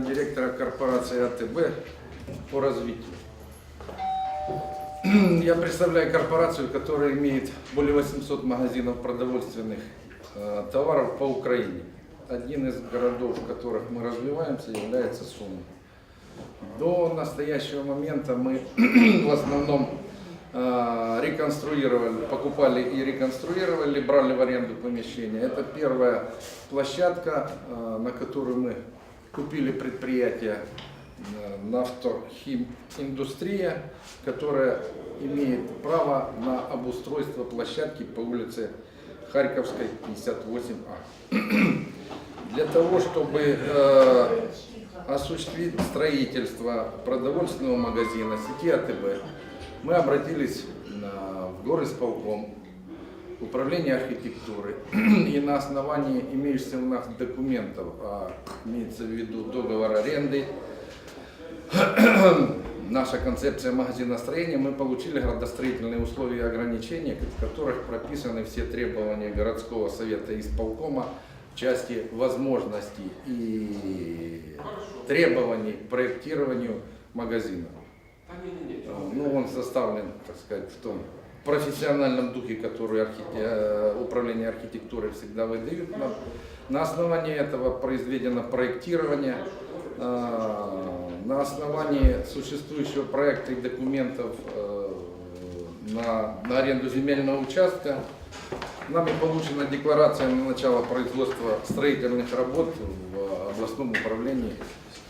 директора корпорации АТБ по развитию. Я представляю корпорацию, которая имеет более 800 магазинов продовольственных э, товаров по Украине. Один из городов, в которых мы развиваемся, является Сумы. До настоящего момента мы в основном реконструировали, покупали и реконструировали, брали в аренду помещения. Это первая площадка, э, на которую мы купили предприятие э, Нафтохиминдустрия, которая имеет право на обустройство площадки по улице Харьковской, 58А. Для того, чтобы э, осуществить строительство продовольственного магазина сети АТБ, мы обратились на- в горисполком, управление архитектуры и на основании имеющихся у нас документов, а имеется в виду договор аренды, наша концепция магазиностроения, мы получили градостроительные условия и ограничения, в которых прописаны все требования городского совета и исполкома в части возможностей и требований к проектированию магазина. Ну, он составлен, так сказать, в том профессиональном духе, который архите- э, управление архитектурой всегда выдают. На основании этого произведено проектирование, э, на основании существующего проекта и документов э, на, на аренду земельного участка нами получена декларация на начало производства строительных работ в областном управлении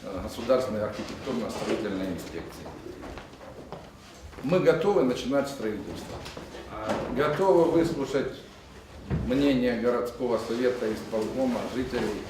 э, Государственной архитектурно-строительной инспекции. Мы готовы начинать строительство. Готовы выслушать мнение городского совета, исполкома, жителей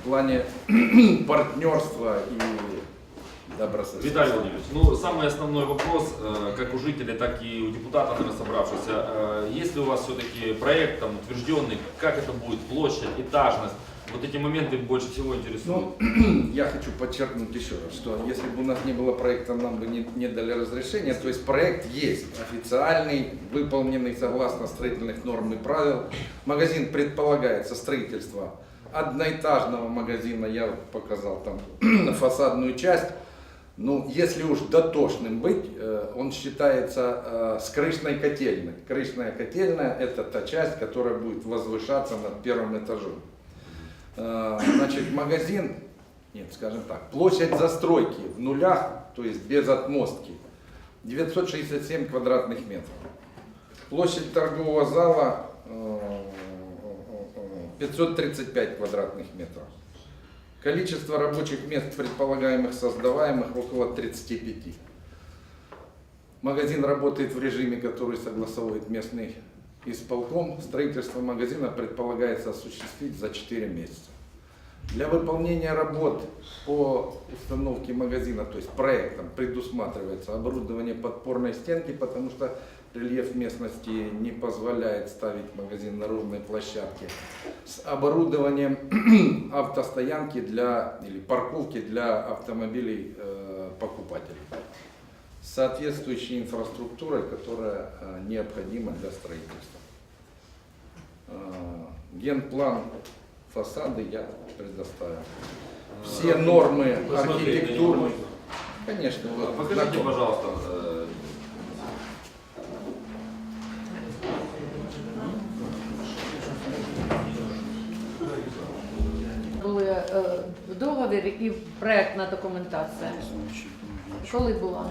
в плане партнерства и добрососедства. Виталий Владимирович, ну самый основной вопрос, э, как у жителей, так и у депутата, наверное, собравшихся. Э, Есть ли у вас все-таки проект там утвержденный, как это будет, площадь, этажность? Вот эти моменты больше всего интересуют. Ну, я хочу подчеркнуть еще раз, что если бы у нас не было проекта, нам бы не, не дали разрешения. То есть проект есть, официальный, выполненный согласно строительных норм и правил. Магазин предполагается строительство одноэтажного магазина, я показал там фасадную часть. Ну, если уж дотошным быть, э, он считается э, с крышной котельной. Крышная котельная – это та часть, которая будет возвышаться над первым этажом. Э, Значит, магазин, нет, скажем так, площадь застройки в нулях, то есть без отмостки, 967 квадратных метров. Площадь торгового зала э, 535 квадратных метров. Количество рабочих мест, предполагаемых создаваемых, около 35. Магазин работает в режиме, который согласовывает местный исполком. Строительство магазина предполагается осуществить за 4 месяца. Для выполнения работ по установке магазина, то есть проектом, предусматривается оборудование подпорной стенки, потому что рельеф местности не позволяет ставить магазин на ровной площадке. С оборудованием автостоянки для, или парковки для автомобилей э, покупателей. Соответствующей инфраструктурой, которая э, необходима для строительства. Э, Генплан фасады я предоставил. Все нормы Посмотреть архитектурные. на него Конечно, вот Покажите, знакомы. пожалуйста, э, Були е, договір і проектна документація. Коли була?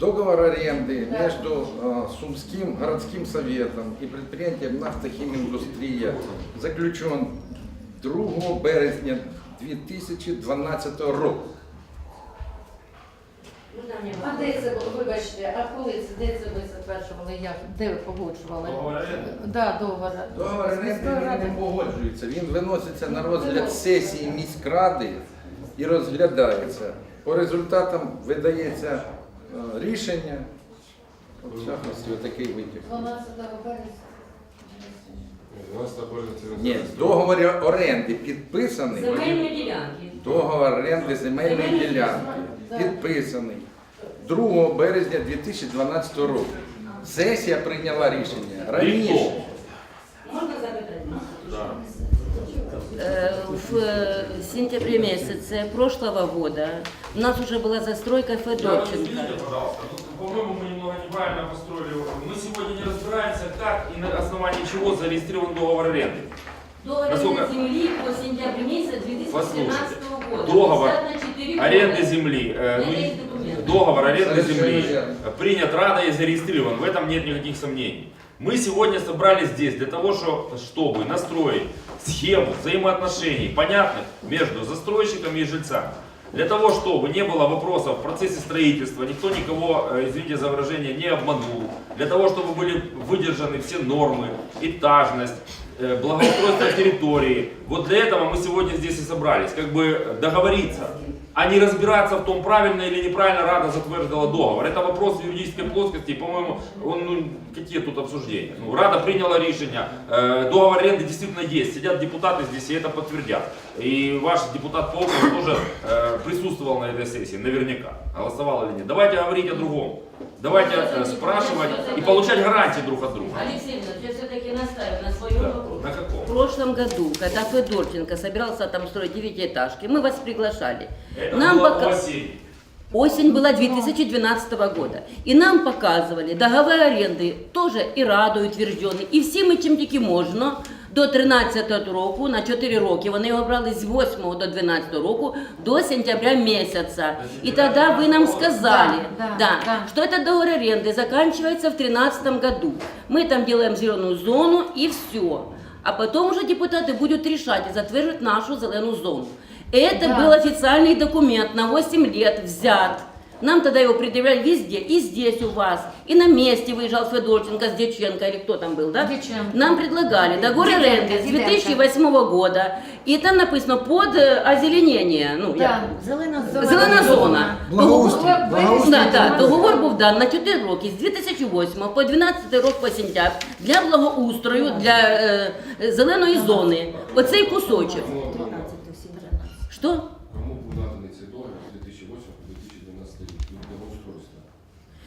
Договор аренды между э, Сумским городским советом и предприятием «Нафтохиминдустрия» заключен 2 березня 2012 року. А де це було? Вибачте, а коли це де це ви затверджували? Як де ви погоджували? Договор оренди? Да, договор. Договор оренди міською він не погоджується. Він виноситься на розгляд сесії міськради і розглядається. По результатам видається рішення. От, в частності, витяг. 12 березня. Ні, договор оренди підписаний. Земельні ділянки. Договор оренди земельної ділянки підписаний 2 березня 2012 року. Сесія прийняла рішення раніше. Можна запитати? В э, сентябре месяце прошлого года у нас уже была застройка Да, Федорченко. извините, пожалуйста, ну, по-моему, мы немного неправильно построили. Мы сегодня не разбираемся, как и на основании чего зарегистрирован договор аренды. Договор Насколько- аренды земли по сентябрю месяца 2017 года. договор 54 года. Аренды земли. э, ну, договор аренды земли э, принят Радой и зарегистрирован. В этом нет никаких сомнений. Мы сегодня собрались здесь для того, что- чтобы настроить схему взаимоотношений понятных между застройщиками и жильцами. Для того, чтобы не было вопросов в процессе строительства, никто никого, э, извините за выражение, не обманул. Для того, чтобы были выдержаны все нормы, этажность, э, благоустройство территории. Вот для этого мы сегодня здесь и собрались, как бы договориться, а не разбираться в том, правильно или неправильно Рада затвердила договор. Это вопрос юридической плоскости, и, по-моему, он, ну, какие тут обсуждения. Ну, Рада приняла решение, э, договор аренды действительно есть, сидят депутаты здесь и это подтвердят. И ваш депутат по округу тоже э, присутствовал на этой сессии, наверняка, голосовал или нет. Давайте говорить о другом. Давайте э, спрашивать и получать гарантии друг от друга. Алексей Иванович, я все-таки настаиваю на своем Да. вопросе. На каком? В прошлом году, когда Федорченко собирался там строить девятиэтажки, мы вас приглашали. Это Нам было пока- осень. Осень была 2012 года. И нам показывали договори аренди теж і радою утверждені, і всіми чим тільки можна до 13 року, на 4 роки. Вони його брали з 8 до 12 року до сентября месяца. И тогда вы нам сказали, Да, да, да, да. что этот договор аренды заканчивается в 2013 году. Мы там делаем зеленую зону и все. А потом уже депутаты будут решать и затверживать нашу зеленую зону. Это Да. был официальный документ на 8 лет взят. Нам тогда его предъявляли везде, и здесь у вас, и на месте выезжал Федорченко с Дьяченко, или кто там был, да? Дьяченко. Нам предлагали договор Диденко, аренды с Диденко. 2008 года, и там написано под э, озеленение, ну, Да. як? Зелена Зелена зона. Благоустрій. Договор- Благоустрій. Да, да, договор був дан на 4 роки з 2008 по 12 рок по сентябрь для благоустрою, для е, е, зеленої зони. Оцей кусочок. Що?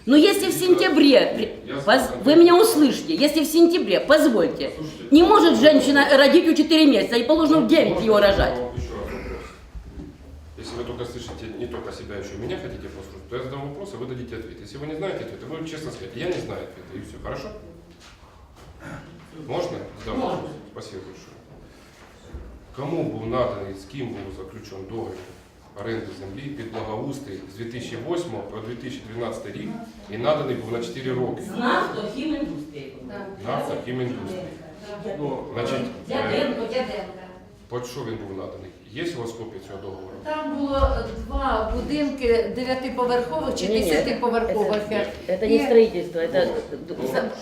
Ну, если в сентябре, поз- вы меня услышите, если в сентябре, позвольте, не может женщина родить у 4 месяца, и положено в 9 его рожать. Я вам еще раз вопрос. Если вы только слышите не только себя, еще и меня хотите послушать, то я задам вопрос, и вы дадите ответ. Если вы не знаете ответа, вы честно скажете, я не знаю ответа, и все, хорошо? Можно? Задам Можно. вопрос. Спасибо большое. Кому був наданий, з ким був заключений договір оренди землі під благоустрій з 2008 по 2012 рік і наданий був на 4 роки? Знав, то хіміндустрія. Нафта Хіміндустрій. Ну, значить, е, Дяденко, Дяденка. під що він був наданий? Є у вас копія цього договору? Там було два будинки дев'ятиповерхових чи Ні-ні, десятиповерхових. Это І- не строительство, это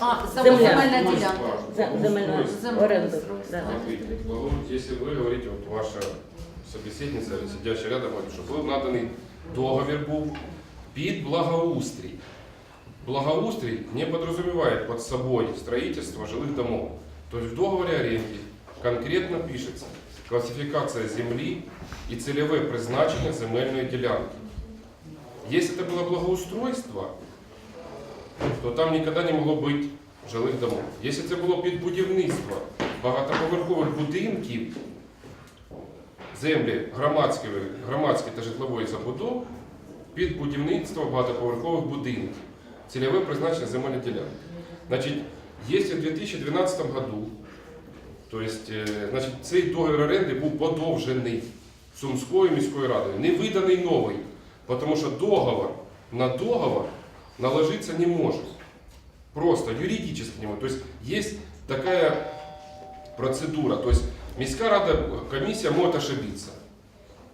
А, Земля. земельна ділянка. за- земельна Земельне оренда. устройство. Да. Смотрите, благо- если вы говорите, вот ваша собеседница или сидящая рядом, говорит, що був наданий договір був під благоустрій. Благоустрій не подразумевает под собой строительство жилых домов. То есть в договоре аренды конкретно пишется классификация земли и целевое призначение земельной делянки. Если это было благоустройство, то там никогда не могло бути жилих домов. Якщо це було під будівництво багатоповерхових будинків, землі громадської, громадської та житлової забудови, під будівництво багатоповерхових будинків, цільове призначення земельної ділянки. Значить, якщо в 2012 году, то есть, е, значить, цей договір оренди був подовжений Сумською міською радою, не виданий новий, тому що договор на договор наложиться не может. Просто юридически не может. То есть есть такая процедура. То есть Міська рада, комиссия может ошибиться.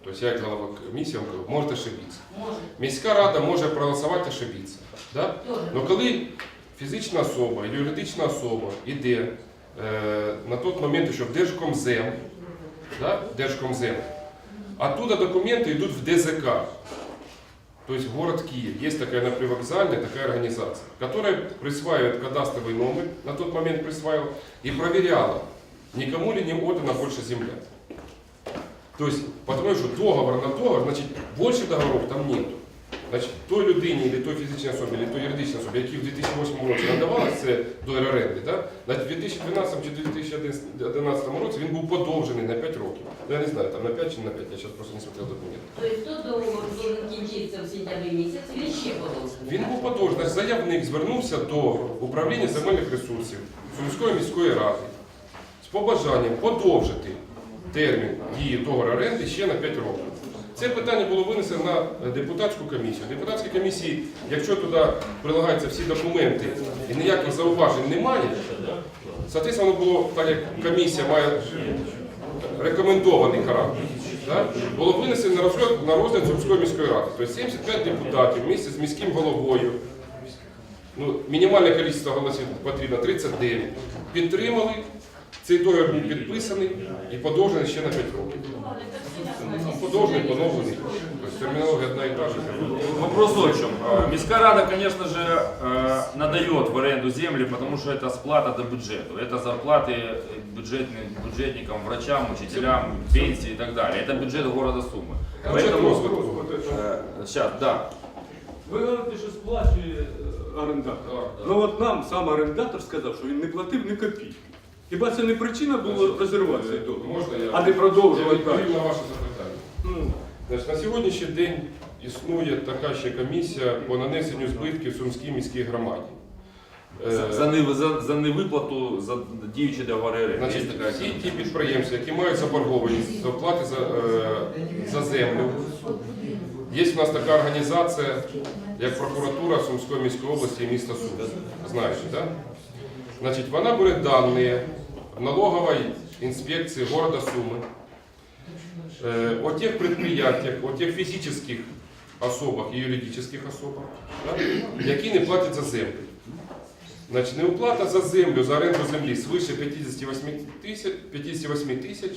То есть я як голова комісії вам кажу, може ошибиться. Може. Міська рада може проголосувати ошибиться. Да? Тоже. Но коли фізична особа, юридична особа йде е, на той момент ще в Держкомзем, да? Держкомзем, оттуда документы идут в ДЗК. То есть город Киев. Есть такая на привокзальной такая организация, которая присваивает кадастровый номер, на тот момент присваивала, и проверяла, никому ли не отдана больше земля. То есть, потому что договор на договор, значит, больше договоров там нету. Значить, той людині, або той фізичній особі, або той юридичній особі, які в 2008 році надавалося це до оренди, да? значить, в 2012 чи 2011 році він був подовжений на 5 років. Ну, я не знаю, там на 5 чи на 5, я зараз просто не смотрел документ. То есть тот договор должен кінчитися в сентябрі місяці, він ще подовжений. Він був подовжений. Значить, заявник звернувся до управління земельних ресурсів Сумської міської ради з побажанням подовжити термін дії договору оренди ще на 5 років. Це питання було винесено на депутатську комісію. Депутатській комісії, якщо туди прилагаються всі документи і ніяких зауважень немає, соответственно, було, так як комісія має рекомендований характер, да, було винесено на розгляд, на розгляд Сумської міської ради. Тобто 75 депутатів вместе з міським головою, ну, мінімальне кількість голосів потрібно 39, підтримали, цей договір був підписаний і подовжений ще на 5 років. Ну, Подовжений, поновлений. Тобто термінологія одна і та ж. Вопрос в чем. Э, Міська рада, конечно же, э, надает в аренду земли, потому что это сплата до бюджета. Это зарплаты э, бюджетным, бюджетникам, врачам, учителям, пенсии и так далее. Это бюджет города Сумы. Бюджет Поэтому, розвитку. сейчас, да. Ви говорите, що сплачує е, орендатор. Так, Ну от нам сам орендатор сказав, що він не платив ні копійки. Хіба це не причина була розірвати цей договір? Можна я? А не продовжувати Я відповім далі? на ваше запитання. Ну, Значить, на сьогоднішній день існує така ще комісія по нанесенню збитків Сумській міській громаді. Е, За, за, не- за, за невиплату, за діючі договори. Значить, Є така всі ті підприємці, які мають заборгованість за оплати за, е, за землю. Є в нас така організація, як прокуратура Сумської міської області і міста Сум. Знаєте, так? Да? Значить, вона бере дані налогової інспекції города Суми э, о тех предприятиях, о тех физических особах і юридичних особах, да, які не платять за землю. Значить, неуплата за землю, за оренду землі свише 58 тисяч, 58 тисяч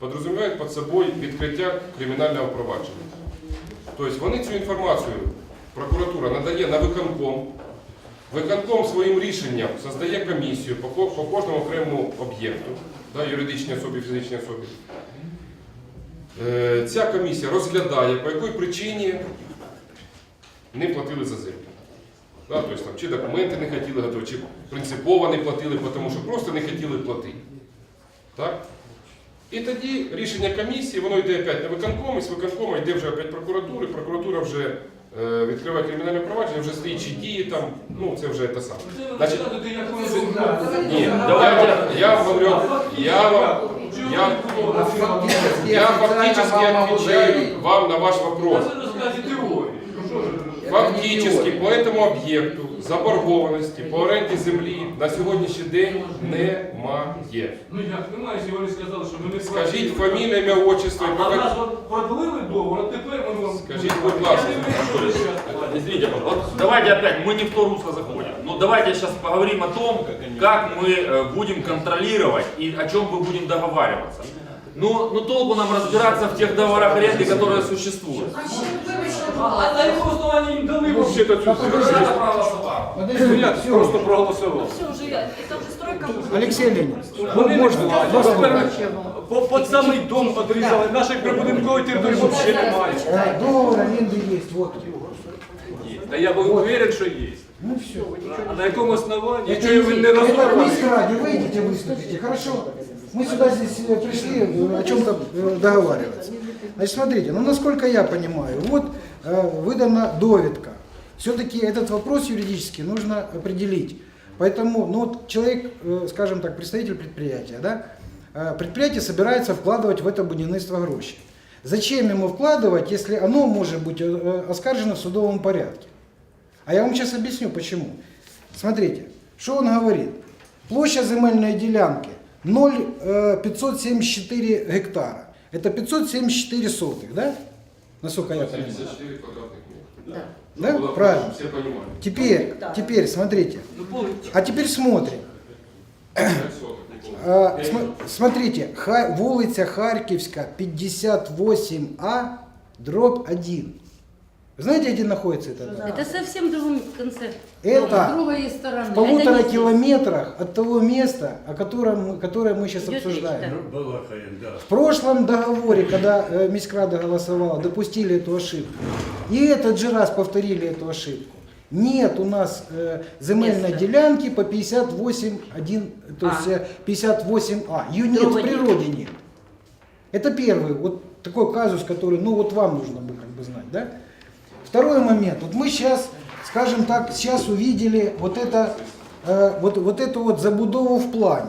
підрозуміває під собою відкриття кримінального провадження. Тобто вони цю інформацію, прокуратура надає на виконком. Виконком своїм рішенням создає комісію по, кожному окремому об'єкту, да, юридичній особі, фізичній особі. Е, Ця комісія розглядає, по якій причині не платили за землю. Да, тобто, там, чи документи не хотіли готувати, чи принципово не платили, тому що просто не хотіли платити. Так? І тоді рішення комісії, воно йде опять на виконком, і з виконкома йде вже опять прокуратури, прокуратура вже відкриває кримінальне провадження, вже слідчі дії там, ну це вже те саме. Значить, ні, я, я говорю, я вам, я, я фактически отвечаю вам на ваш вопрос. Це розказі теорії. Ну, що ж? Фактически по этому об'єкту заборгованості по оренді землі на сьогоднішній день немає. Ну як немає, сьогодні сказали, що ми не Скажіть платили. фамілія, ім'я, отчество і А покажіть. нас от продлили договор, а тепер ми вам... Скажіть, будь ласка. Я не вірю, що ви зараз Извините, вот давайте опять, мы не в то русло заходим. Но давайте сейчас поговорим о том, как мы э, будем контролировать и о чем мы будем договариваться. Ну, ну толку нам разбираться в тех договорах аренды, которые существуют. А на якому основанні їм дали взагалі цю землю? Ну як, просто проголосував. Все уже, я- это уже стройка. Алексей Леонидович, Вони можно? не Два слова. тепер по, по самий дом подрізали, наших прибудинкової території взагалі немає. Э, Договор аренды есть, вот. Та я був уверен, що є. Ну все. А на якому основанні? Это, Чого ви не это на розмовляєте? эстраде выйдите, выступите, хорошо? Мы сюда здесь э, пришли э, о чем-то э, договариваться. Значит, смотрите, ну насколько я понимаю, вот выдана доведка. Все-таки этот вопрос юридически нужно определить. Поэтому, ну вот человек, скажем так, представитель предприятия, да, предприятие собирается вкладывать в это будівництво гроши. Зачем ему вкладывать, если оно может быть оскаржено в судовом порядке? А я вам сейчас объясню почему. Смотрите, что он говорит. Площадь земельной делянки 0,574 гектара. Это 574 сотых, да? Насколько я понимаю. 54 квадратных метра. Да, Было, правильно. Все понимают. Теперь, теперь, смотрите. Ну, А теперь смотрим. 5 соток. А, см- смотрите, Ха- вулиця Харківська, 58А, дробь 1. Знаете, где находится эта дорога? Это совсем другой концерт. З Это другої сторони. в полутора Это километрах от того места, о котором, которое мы сейчас Идет обсуждаем. да. В прошлом договоре, когда э, Мискрада голосовала, допустили эту ошибку. И этот же раз повторили эту ошибку. Нет у нас э, земельной Места. делянки по 58.1, то А. есть э, 58А. Ее нет в природе нет. Это первый вот такой казус, который, ну вот вам нужно бы как бы знать, да? Второй момент. Вот мы сейчас, скажем так, сейчас увидели вот это, э, вот, вот эту вот забудову в плане.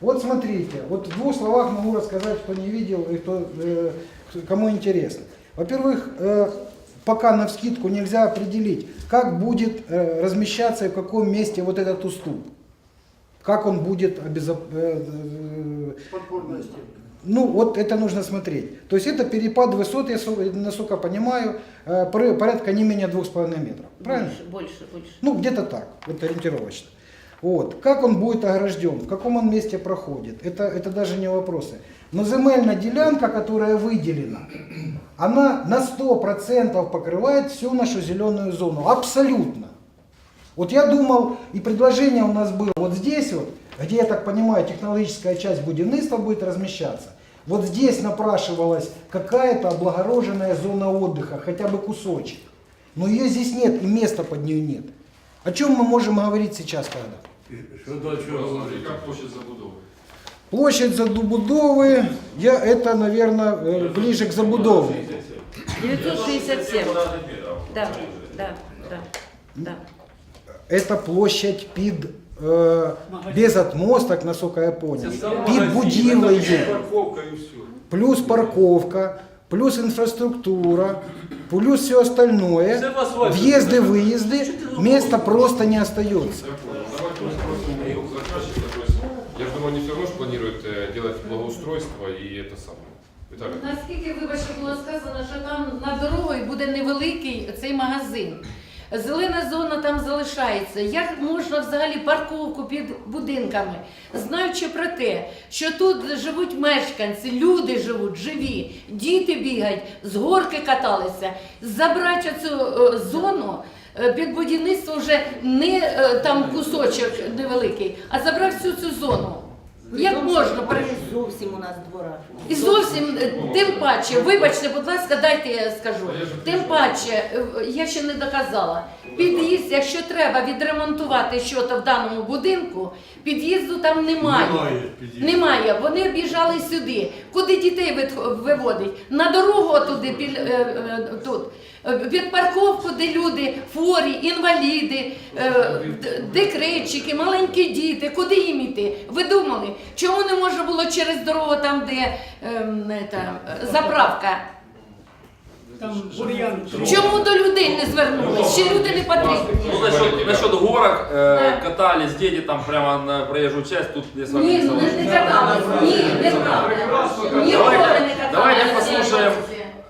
Вот смотрите, вот в двух словах могу рассказать, кто не видел и кто, э, кому интересно. Во-первых, э, пока на вскидку нельзя определить, как будет э, размещаться и в каком месте вот этот уступ. Как он будет обезоп... э, э, ну, вот это нужно смотреть. То есть это перепад высот, я насколько понимаю, э, порядка не менее 2,5 метров. Правильно? Больше, больше, больше. Ну, где-то так, вот ориентировочно. Вот. Как он будет огражден, в каком он месте проходит, это, это даже не вопросы. Но земельная делянка, которая выделена, она на 100% покрывает всю нашу зеленую зону. Абсолютно. Вот я думал, и предложение у нас было вот здесь вот, где, я так понимаю, технологическая часть будівництва будет размещаться. Вот здесь напрашивалась какая-то облагороженная зона отдыха, хотя бы кусочек. Но ее здесь нет, и места под нее нет. О чем мы можем говорить сейчас тогда? Яка площадь забудови? Площадь забудовы, я, это, наверное, ближе к забудове. 967. Да, да, да, да. Это площадь під, е, без отмосток, насколько я понял, під будівлею. Парковка і все. плюс парковка, плюс инфраструктура, плюс все остальное, Це вас важно. въезды, выезды, места просто не остается. Я понял. Давайте мы спросим у заказчика. То есть, я же думаю, они все равно же планируют э, делать благоустройство и это самое. Виталий, Наскільки, вибачте, було сказано, що там над дорогою буде невеликий цей магазин. Зелена зона там залишається. Як можна взагалі парковку під будинками, знаючи про те, що тут живуть мешканці, люди живуть живі, діти бігають, з горки каталися, забрати цю е, зону. е, Під будівництво вже не е, там кусочок невеликий, а забрав всю цю зону. Як можна Зовсім у нас двора. і зовсім е, тим паче, вибачте, будь ласка, дайте я скажу. Тим паче, е, я ще не доказала. Під'їзд, якщо треба відремонтувати щось в даному будинку, під'їзду там немає. Немає. Вони об'їжджали сюди. Куди дітей вит- виводить? На дорогу туди, е, тут. Е, Під парковку, де люди хворі, інваліди, е, декретчики, маленькі діти. Куди їм іти? Ви думали, чому не можна було через дорогу там, де ем, е, заправка? Чому до людей не звернулись? Ще люди не потрібні. Ну, насчет, насчет горок, э, катались дети там прямо на проезжую часть, тут я с вами Ні, не ну не, согласен. не каталась. Ні. Не каталась. Давайте послушаем,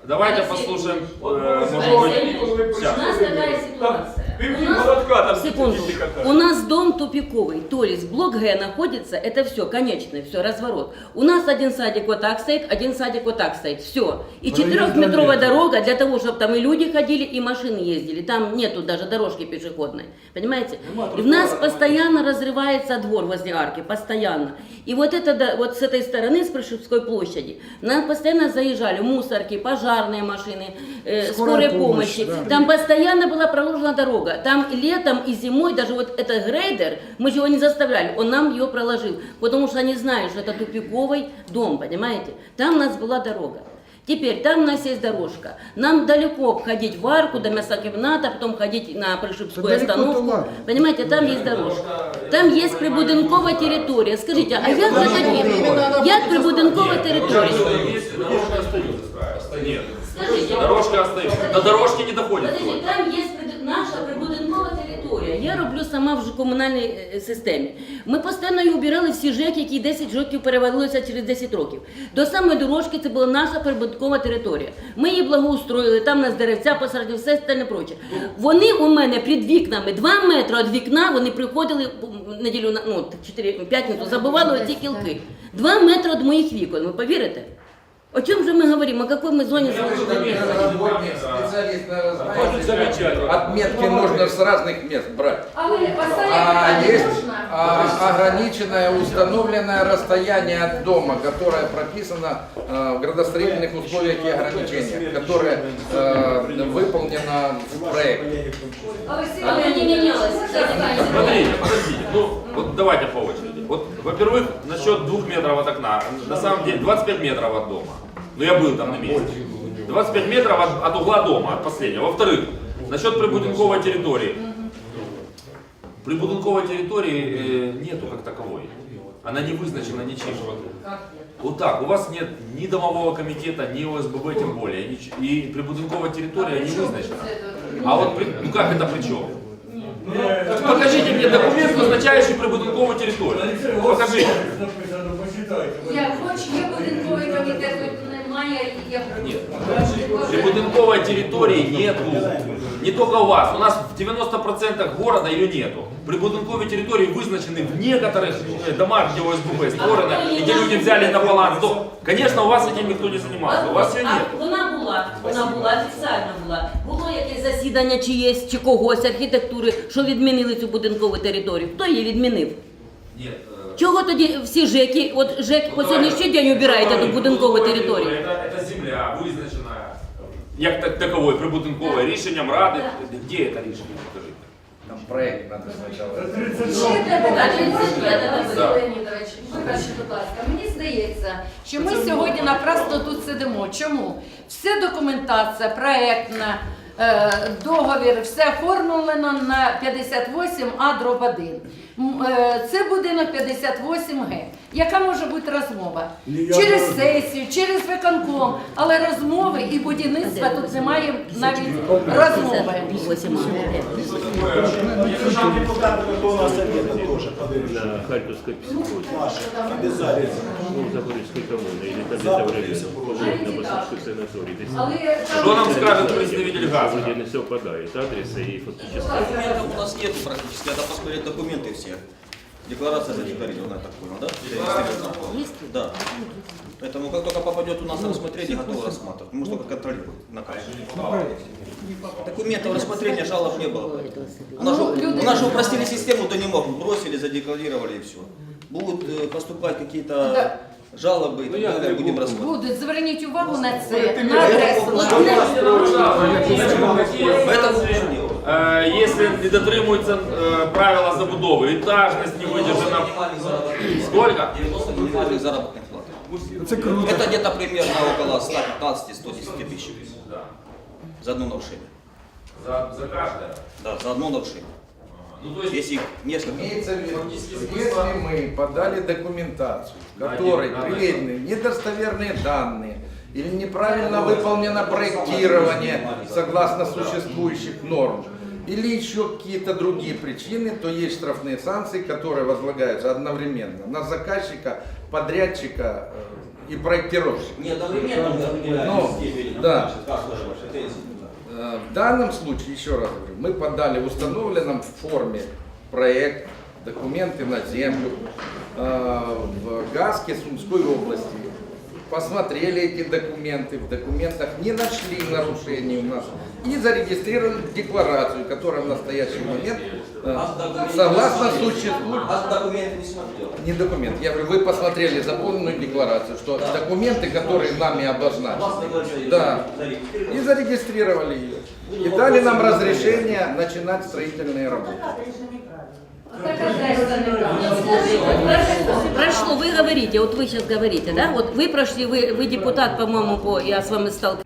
давайте послушаем, э, может быть, У нас такая ситуация. У нас, городка там секунду, у нас дом тупиковый, то есть блок Г находится, это все, конечный, все, разворот. У нас один садик вот так стоит, один садик вот так стоит, все. И четырехметровая дорога для того, чтобы там и люди ходили, и машины ездили. Там нету даже дорожки пешеходной, понимаете? И в нас постоянно разрывается двор возле арки, постоянно. И вот это, вот с этой стороны, с Пришевской площади, нам постоянно заезжали мусорки, пожарные машины, э, Скорая скорой помощь, помощи. да. Там постоянно была проложена дорога. Там летом и зимой даже вот этот грейдер, мы же его не заставляли, он нам ее проложил, потому что они знают, что это тупиковый дом, понимаете? Там у нас была дорога. Теперь там у нас есть дорожка. Нам далеко обходить в арку до мясокомбината, потом ходить на Пришибскую Да остановку. ладно. Понимаете, там есть дорожка. Там есть прибудинкова территория. Скажите, а як взагалі? Як прибудинкова територія? Нет. Скажите, Дорожка остается. До дорожки не доходит. Подожди, там є наша прибудинкова територія. Я роблю сама в комунальній е, системі. Ми постійно її убирали всі ЖЕК, які 10 років перевалилися через 10 років. До самої дорожки це була наша прибудинкова територія. Ми її благоустроїли, там нас деревця посадили, все остальне проче. Вони у мене під вікнами, 2 метри від вікна, вони приходили неділю на ну, 4, п'ятницю, забивали ці кілки. 2 метри від моїх вікон, ви повірите? О чем же мы говорим? О какой мы зоне Я на Будет замечательно. Отметки нужно с разных мест брать. А ви поставили А есть а, ограниченное установленное расстояние от дома, которое прописано э, в градостроительных условиях и ограничениях, которое э, выполнено в проекте. А ви всі Оно не менялось. Смотрите, подождите, ну вот давайте по очереди. Вот, во-первых, насчет двух метров от окна. На самом деле 25 метров от дома. Ну я был там на месте. 25 метров от, от угла дома, от последнего. Во-вторых, насчет прибудинковой территории. Прибудинковой территории э, нету как таковой. Она не вызначена ничем. Вот так, у вас нет ни домового комитета, ни ОСББ тем более. И прибудинковая территория не вызначена. А вот, ну как это при чем? Покажите мне документ, означающий прибудинковую территорию. Покажите. Я хоч є будинковий комітет, хоч немає, я Нет. Прибудинковой территории нету. Не только у вас. У нас в 90% города ее нету. Прибудинковые территории вызначены в некоторых э, домах, где ОСББ створено, и где люди взяли на баланс. То, конечно, у вас этим никто не занимался. У вас ее нет. А вона була, вона була офіційно була. Було якесь засідання чиєсь чи когось архітектури, що відмінили цю будинкову територію. Хто її відмінив? Нет. э, Чого тоді всі ЖЕКи, от ЖЕК по ну, сьогоднішній день убираєте ту будинкову територію? Это, это земля, визначена як так, таковою прибудинковою рішенням ради. Де це рішення? Покажіть. Там проект надо сначала. Ще для питання, Да. Леонідович, вибачте, будь ласка, мені здається, що ми сьогодні напрасно тут сидимо. Чому? Вся документація, проектна, е, договір, все оформлено на 58 А дроб 1. М, е, Це будинок 58 Г. Яка може бути розмова? Через сесію, через виконком, але розмови і будівництва тут немає навіть розмови. 58 на Харьковской 58. Обязательно. Ну, Запорожской коммуны или там где-то в районе. Вот, на Басовской санатории. Здесь Але Що нам скаже представитель газу? вроде не совпадают адресы и фактически. Документов у нас нет практически, надо посмотреть документы все. Декларация задекларирована, я так понял, да? Есть? Да. Поэтому как только попадет у нас на рассмотрение, готовы рассматривать. Мы только контролируем на каждый. Документов рассмотрения жалоб не было. У нас, Ну, же, у нас же упростили систему, то не могут. Бросили, задекларировали и все. Будут э, поступать какие-то Да. жалобы, и так далее, будем рассматривать. Будуть, зверніть увагу на це, на адресу. Поэтому уже не было. Е, Якщо не дотримуються е, правила забудови, етажність не видержана. Сколько? 90 минимальных заработных плат. Це круто. Это где-то примерно около 115-110 тысяч за одно нарушение. За, за каждое. Да, за одно нарушение. Ну, то есть, Если их несколько. Имеется в виду, если мы подали документацию, в которой приведены недостоверные данные или неправильно выполнено проектирование согласно существующих норм, или еще какие-то другие причины, то есть штрафные санкции, которые возлагаются одновременно на заказчика, подрядчика э, и проектировщика. Не одновременно определяем Ну, да. претензии. Э, В данном случае, еще раз говорю, мы подали в установленном форме проект, документы на землю э, в ГАСКе Сумской области. Посмотрели эти документы, в документах не нашли нарушений у нас и зарегистрировали декларацию, которая в настоящий момент, э, согласно А документы не смотрел. не документ, я говорю, вы посмотрели заполненную декларацию, что документы, которые нами обозначены, да, и зарегистрировали ее. И дали нам разрешение начинать строительные работы. Так адреса не так. Прошло, вы говорите, вот вы сейчас говорите, да, вот вы прошли, вы, вы депутат, по-моему, по, я с вами стал